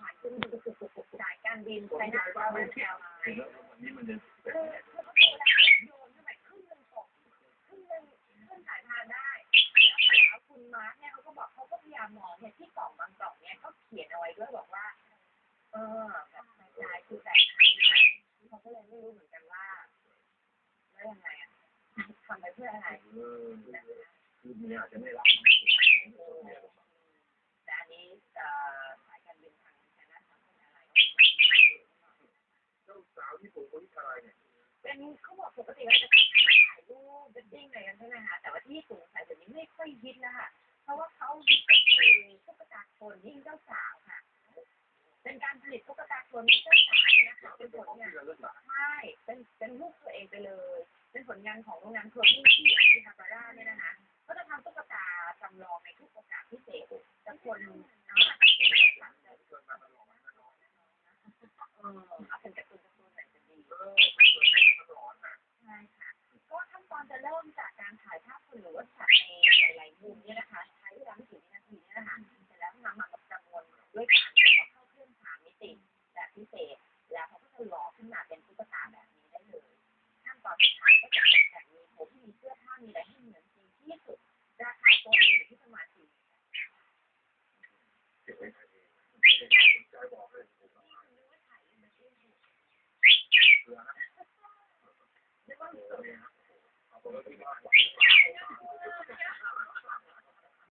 ผ่านขึ้นสายการบินไชน่าแอร์ไลน์นี่มันจะคือคือเขาโดนโยนขึ้นไปสายพาได้แล้วคุณมาร์คเนี่ยเขาก็บอกเขาก็พยายามมองเนี่ยที่กล่องบางกล่องเนี่ยเขาเขียนเอาไว้ด้วยบอกว่า เออแบบลายคือแบบเขาก็เลยไม่รู้เหมือนกันว่าแล้วยังไงอะทำไปเพื่ออะไรนะคะคือเมียอาจจะไม่รับแต่อันนี้เอ่อสายการบินทางไชน่าทำเป็นอะไร เจ้าสาวญี่ปุ่นคนที่อะไร เป็นเขาบอกปกติเราจะถ่ายรูปเวดดิ้งอะไรกันใช่ไหมคะแต่ว่าที่ญี่ปุ่นสายแบบนี้ไม่ค่อยฮิตนะคะเพราะว่าเขาฮิตเป็นตุ๊กตาคนยิ่งเจ้าสาวค่ะ เป็นการผลิตตุ๊กตาคนยิงเจ้าสาวนะคะเป็นผลงานที่เราเลือกหลานใช่เป็นเป็นรูปตัวเองไปเลย เป็นผลงานของโรงงานโคลิ่งที่อิฮาบาระเนี่ยนะคะก็จะทำตุ๊กตาจำลองในทุกโอกาสพิเศษแต่คนน้ำหนักเกินมาตลอดเออเอา ด้วยการที่เราเข้าเครื่อนหามิติแบบพิเศษ แล้วเขาก็จะหล่อขึ้นมาเป็นตุ๊กตาแบบนี้ได้เลยขั้นตอนสุดท้ายก็จะเป็นแบบมีผมมีเสื้อผ้ามีอะไรให้เหมือนจริงที่สุดราคาตัวอยู่ที่ประมาณสี่นึกว่า